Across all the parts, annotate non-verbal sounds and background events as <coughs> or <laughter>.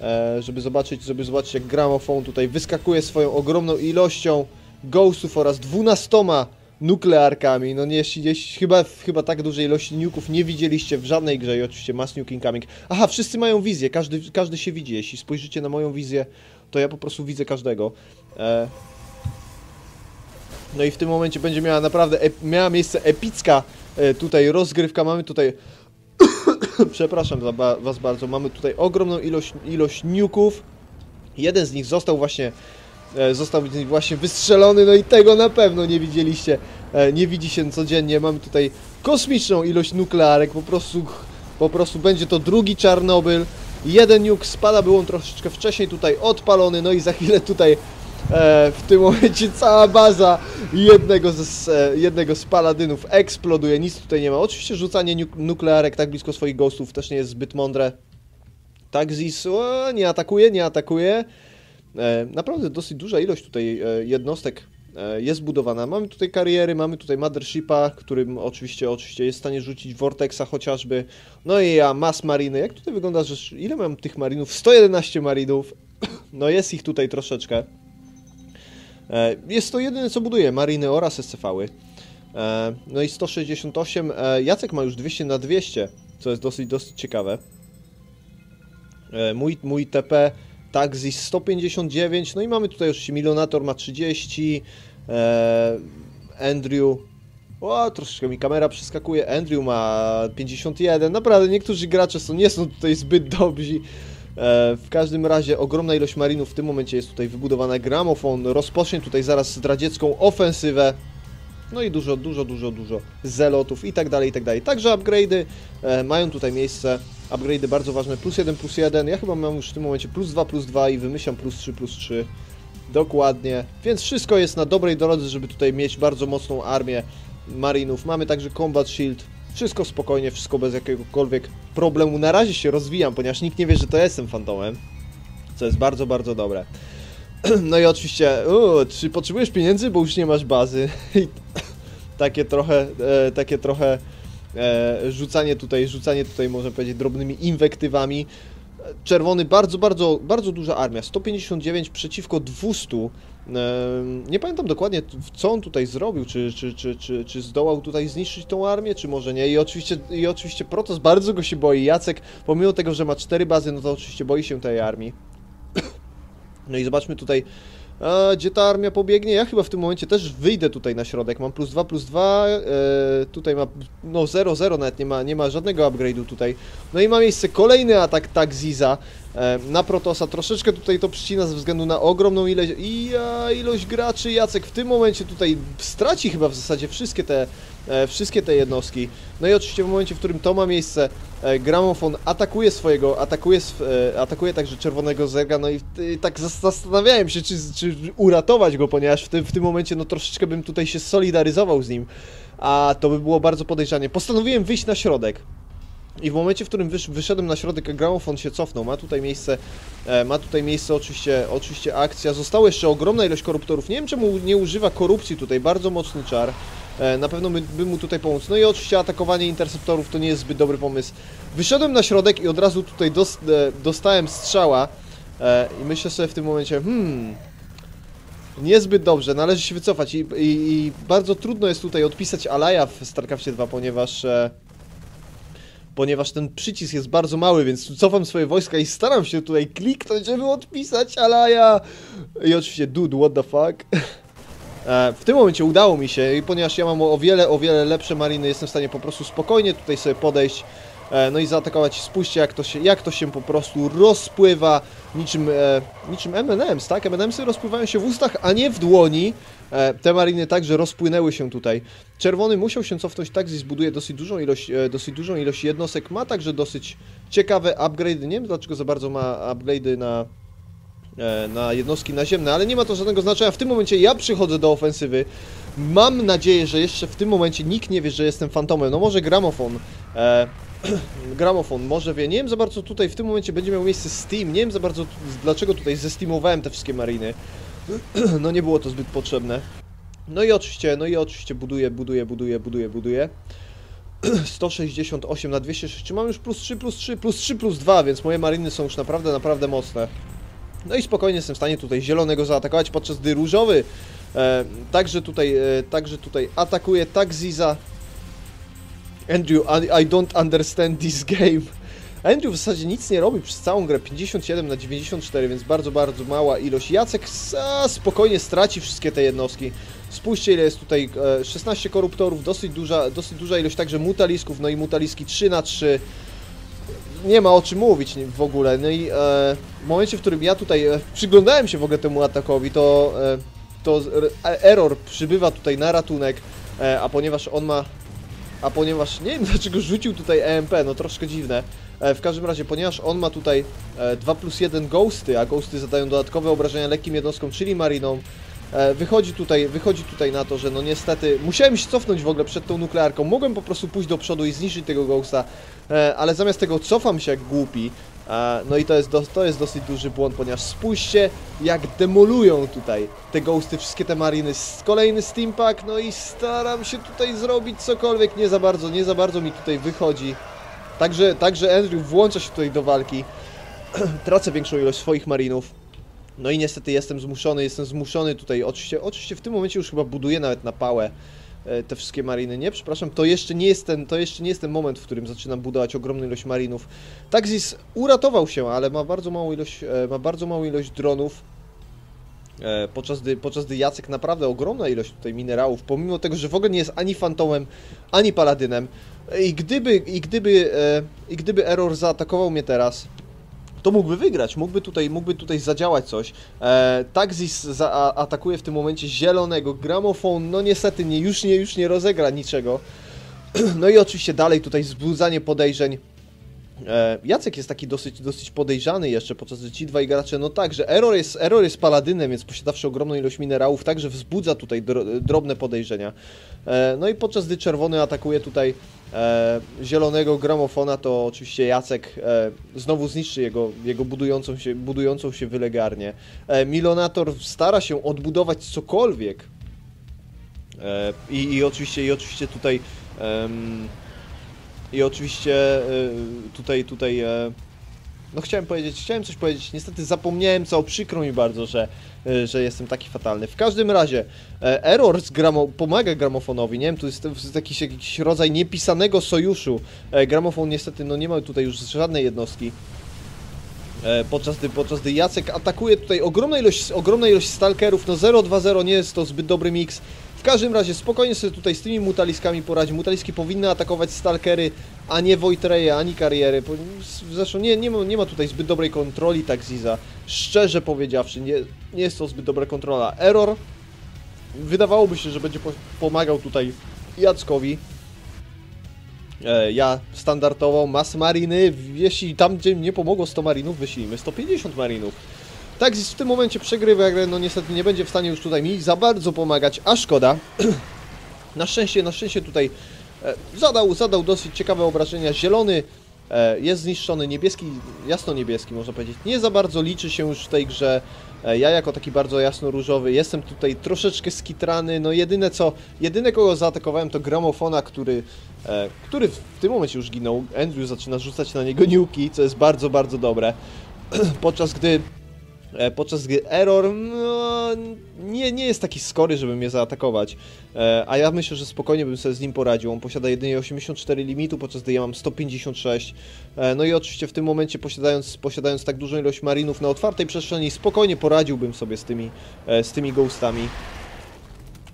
e, żeby zobaczyć, żeby zobaczyć jak gramofon tutaj wyskakuje swoją ogromną ilością ghostów oraz dwunastoma nuklearkami. No nie, jeśli, chyba, chyba tak dużej ilości nuków nie widzieliście w żadnej grze i oczywiście mass nuke incoming. Aha, wszyscy mają wizję, każdy, każdy się widzi. Jeśli spojrzycie na moją wizję, to ja po prostu widzę każdego. E, no i w tym momencie będzie miała naprawdę miała miejsce epicka e, tutaj rozgrywka. Mamy tutaj <laughs> przepraszam za ba was bardzo, mamy tutaj ogromną ilość, ilość nuków. Jeden z nich został właśnie e, został właśnie wystrzelony, no i tego na pewno nie widzieliście. E, nie widzi się codziennie. Mamy tutaj kosmiczną ilość nuklearek, po prostu po prostu będzie to drugi Czarnobyl. Jeden nuke spada, był on troszeczkę wcześniej tutaj odpalony, no i za chwilę tutaj w tym momencie cała baza jednego z, e, jednego z paladynów eksploduje, nic tutaj nie ma. Oczywiście rzucanie nuk nuklearek tak blisko swoich ghostów też nie jest zbyt mądre. Tak, Zis o, nie atakuje, nie atakuje. E, naprawdę dosyć duża ilość tutaj e, jednostek e, jest budowana. Mamy tutaj kariery, mamy tutaj Mothershipa, którym oczywiście, oczywiście jest w stanie rzucić Vortexa chociażby. No i ja, Mass Mariny. Jak tutaj wygląda, że ile mam tych marinów? 111 marinów. <coughs> No jest ich tutaj troszeczkę. E, jest to jedyne co buduje, mariny oraz SCV-y. E, no i 168, e, Jacek ma już 200 na 200, co jest dosyć, dosyć ciekawe. Mój, mój TP Taxi 159, no i mamy tutaj już Milionator ma 30, Andrew o, troszeczkę mi kamera przeskakuje. Andrew ma 51. Naprawdę, niektórzy gracze są, nie są tutaj zbyt dobrzy. E, w każdym razie ogromna ilość marinów w tym momencie jest tutaj wybudowana. Gramofon rozpocznie tutaj zaraz zdradziecką ofensywę. No i dużo, dużo, dużo, dużo zelotów i tak dalej, i tak dalej. Także upgrade'y e, mają tutaj miejsce. Upgrade'y bardzo ważne. Plus 1, plus 1. Ja chyba mam już w tym momencie plus 2, plus 2 i wymyślam plus 3, plus 3. Dokładnie. Więc wszystko jest na dobrej drodze, żeby tutaj mieć bardzo mocną armię marinów. Mamy także Combat Shield. Wszystko spokojnie, wszystko bez jakiegokolwiek problemu. Na razie się rozwijam, ponieważ nikt nie wie, że to jestem fantomem. Co jest bardzo, bardzo dobre. <clears throat> No i oczywiście, czy potrzebujesz pieniędzy, bo już nie masz bazy. <laughs> I takie trochę, e, takie trochę e, rzucanie tutaj, rzucanie tutaj, można powiedzieć, drobnymi inwektywami. Czerwony, bardzo, bardzo, bardzo duża armia. 159 przeciwko 200. Nie pamiętam dokładnie, co on tutaj zrobił, czy, czy, czy, czy, czy zdołał tutaj zniszczyć tą armię, czy może nie. I oczywiście, i oczywiście Protos bardzo go się boi. Jacek, pomimo tego, że ma cztery bazy, no to oczywiście boi się tej armii. <coughs> No i zobaczmy tutaj, a, gdzie ta armia pobiegnie? Ja chyba w tym momencie też wyjdę tutaj na środek. Mam plus 2, plus 2. E, tutaj ma no 0, 0 nawet nie ma, nie ma żadnego upgrade'u tutaj. No i ma miejsce kolejny atak tak Ziza e, na Protosa. Troszeczkę tutaj to przycina ze względu na ogromną ilość, i, a, ilość graczy. Jacek w tym momencie tutaj straci chyba w zasadzie wszystkie te wszystkie te jednostki. No i oczywiście w momencie, w którym to ma miejsce, e, gramofon atakuje swojego, atakuje, e, atakuje także czerwonego zerga, no i, i tak zastanawiałem się, czy, czy uratować go, ponieważ w tym, w tym momencie no troszeczkę bym tutaj się solidaryzował z nim, a to by było bardzo podejrzanie. Postanowiłem wyjść na środek. I w momencie, w którym wysz, wyszedłem na środek, gramofon się cofnął. Ma tutaj miejsce, e, ma tutaj miejsce oczywiście, oczywiście akcja. Została jeszcze ogromna ilość koruptorów. Nie wiem, czemu nie używa korupcji tutaj. Bardzo mocny czar. E, na pewno by, by mu tutaj pomóc. No i oczywiście atakowanie interceptorów to nie jest zbyt dobry pomysł. Wyszedłem na środek i od razu tutaj dos, e, dostałem strzała. E, I myślę sobie w tym momencie, hmm... Niezbyt dobrze, należy się wycofać i, i, i bardzo trudno jest tutaj odpisać Alaya w StarCraftie 2, ponieważ... E, ponieważ ten przycisk jest bardzo mały, więc cofam swoje wojska i staram się tutaj kliknąć, żeby odpisać Alaya. I oczywiście, dude, what the fuck. <laughs> E, w tym momencie udało mi się ponieważ ja mam o wiele, o wiele lepsze mariny, jestem w stanie po prostu spokojnie tutaj sobie podejść no i zaatakować. Spójrzcie jak to się, jak to się po prostu rozpływa niczym, e, niczym M&M's, tak? M&M'sy rozpływają się w ustach, a nie w dłoni. Te mariny także rozpłynęły się tutaj. Czerwony musiał się cofnąć, tak zbuduje dosyć dużą ilość, dosyć dużą ilość jednostek. Ma także dosyć ciekawe upgrade. Nie wiem dlaczego za bardzo ma upgrade'y na E, na jednostki naziemne, ale nie ma to żadnego znaczenia. W tym momencie ja przychodzę do ofensywy. Mam nadzieję, że jeszcze w tym momencie nikt nie wie, że jestem fantomem. No może gramofon. <clears throat> Gramofon może wie. Nie wiem za bardzo tutaj w tym momencie będzie miał miejsce Steam. Nie wiem za bardzo dlaczego tutaj zesteamowałem te wszystkie mariny. <clears throat> no nie było to zbyt potrzebne. No i oczywiście, no i oczywiście buduję, buduję, buduję, buduję, buduję. <clears throat> 168 na 206, czy mam już plus 3, plus 3, plus 3, plus 2, więc moje mariny są już naprawdę, naprawdę mocne. No i spokojnie jestem w stanie tutaj zielonego zaatakować, podczas gdy różowy e, także, tutaj, e, także tutaj atakuje tak Ziza. Andrew, I, I don't understand this game. Andrew w zasadzie nic nie robi przez całą grę, 57 na 94, więc bardzo, bardzo mała ilość. Jacek a, spokojnie straci wszystkie te jednostki. Spójrzcie ile jest tutaj, e, 16 koruptorów, dosyć duża, dosyć duża ilość także mutalisków, no i mutaliski 3 na 3 nie ma o czym mówić w ogóle. No i e, w momencie, w którym ja tutaj e, przyglądałem się w ogóle temu atakowi, to, e, to e, error przybywa tutaj na ratunek, e, a ponieważ on ma. A ponieważ nie wiem <laughs> dlaczego rzucił tutaj EMP, no troszkę dziwne. E, w każdym razie, ponieważ on ma tutaj e, 2 plus 1 ghosty, a ghosty zadają dodatkowe obrażenia lekkim jednostkom, czyli mariną, e, wychodzi tutaj, wychodzi tutaj na to, że no niestety musiałem się cofnąć w ogóle przed tą nuklearką. Mogłem po prostu pójść do przodu i zniszczyć tego ghosta, e, ale zamiast tego cofam się jak głupi. No i to jest, do, to jest dosyć duży błąd, ponieważ spójrzcie jak demolują tutaj te ghosty, wszystkie te mariny. Kolejny steampack, no i staram się tutaj zrobić cokolwiek, nie za bardzo, nie za bardzo mi tutaj wychodzi. Także, także Andrew włącza się tutaj do walki. <clears throat> Tracę większą ilość swoich marinów. No i niestety jestem zmuszony, jestem zmuszony tutaj. Oczywiście, oczywiście w tym momencie już chyba buduję nawet na pałę te wszystkie mariny. Nie, przepraszam, to jeszcze nie jest ten, to jeszcze nie jest ten moment, w którym zaczynam budować ogromną ilość marinów. Taxis uratował się, ale ma bardzo małą ilość, e, ma bardzo małą ilość dronów. E, Podczas gdy, podczas gdy Jacek naprawdę ogromna ilość tutaj minerałów, pomimo tego, że w ogóle nie jest ani fantomem, ani paladynem. I gdyby, i gdyby, e, i gdyby Error zaatakował mnie teraz, to mógłby wygrać, mógłby tutaj, mógłby tutaj zadziałać coś. E, Taxis zaatakuje w tym momencie zielonego, gramofon, no niestety nie, już, nie, już nie rozegra niczego. <clears throat> No i oczywiście dalej tutaj wzbudzanie podejrzeń. E, Jacek jest taki dosyć, dosyć podejrzany jeszcze, podczas gdy ci dwaj gracze, no tak, że Error jest, Error jest paladynem, więc posiadawszy ogromną ilość minerałów, także wzbudza tutaj dro, drobne podejrzenia. E, no i podczas gdy czerwony atakuje tutaj e, zielonego gramofona, to oczywiście Jacek znowu zniszczy jego, jego budującą, się, budującą się wylegarnię. Milonator stara się odbudować cokolwiek. I, I oczywiście, i oczywiście tutaj... em, i oczywiście y, tutaj, tutaj, e, no chciałem powiedzieć, chciałem coś powiedzieć, niestety zapomniałem co, przykro mi bardzo, że, y, że jestem taki fatalny. W każdym razie, e, Error gramo, pomaga gramofonowi, nie wiem, tu jest, jakiś, jakiś rodzaj niepisanego sojuszu. E, Gramofon niestety, no nie ma tutaj już żadnej jednostki. Podczas gdy, podczas gdy Jacek atakuje tutaj ogromna ilość, ogromna ilość stalkerów, no 0-2-0 nie jest to zbyt dobry miks. W każdym razie spokojnie sobie tutaj z tymi mutaliskami poradzi. Mutaliski powinny atakować stalkery, a nie Wojtreje, ani kariery. Zresztą nie, nie, ma, nie ma tutaj zbyt dobrej kontroli Taxiza. Szczerze powiedziawszy, nie, nie jest to zbyt dobra kontrola. Error wydawałoby się, że będzie po, pomagał tutaj Jackowi. E, ja standardowo mas mariny, jeśli tam gdzie nie pomogło 100 marinów, wyślijmy 150 marinów. Tak, w tym momencie przegrywa grę, no niestety nie będzie w stanie już tutaj mi za bardzo pomagać, a szkoda. <clears throat> na szczęście, na szczęście tutaj e, zadał, zadał dosyć ciekawe obrażenia. Zielony e, jest zniszczony, niebieski, jasno-niebieski można powiedzieć. Nie za bardzo liczy się już w tej grze. E, ja jako taki bardzo jasno-różowy jestem tutaj troszeczkę skitrany. No jedyne co, jedyne kogo zaatakowałem to gramofona, który, e, który w tym momencie już ginął. Andrew zaczyna rzucać na niego niuki, co jest bardzo, bardzo dobre. <clears throat> Podczas gdy Podczas gdy Error no, nie, nie jest taki skory, żeby mnie zaatakować. E, A ja myślę, że spokojnie bym sobie z nim poradził. On posiada jedynie 84 limitu, podczas gdy ja mam 156. E, No i oczywiście w tym momencie posiadając, posiadając tak dużą ilość marinów na otwartej przestrzeni, spokojnie poradziłbym sobie z tymi, e, z tymi ghostami.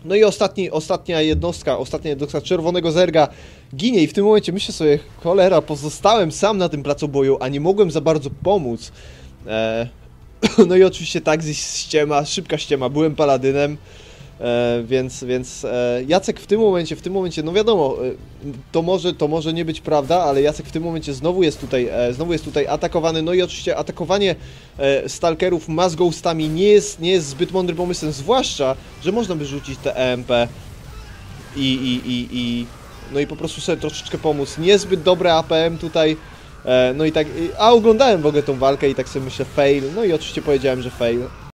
No i ostatni, ostatnia jednostka, ostatnia jednostka czerwonego zerga ginie i w tym momencie myślę sobie, cholera, pozostałem sam na tym placoboju, a nie mogłem za bardzo pomóc. E, <coughs> no i oczywiście tak ściema, szybka ściema, byłem paladynem, e, więc, więc e, Jacek w tym momencie, w tym momencie, no wiadomo, e, to może, to może nie być prawda, ale Jacek w tym momencie znowu jest tutaj, e, znowu jest tutaj atakowany, no i oczywiście atakowanie e, stalkerów ma z ghostami nie jest, nie jest zbyt mądrym pomysłem, zwłaszcza, że można by rzucić te EMP i, i, i, i no i po prostu sobie troszeczkę pomóc. Niezbyt dobre APM tutaj, No i tak, a oglądałem w ogóle tą walkę i tak sobie myślę fail, no i oczywiście powiedziałem, że fail.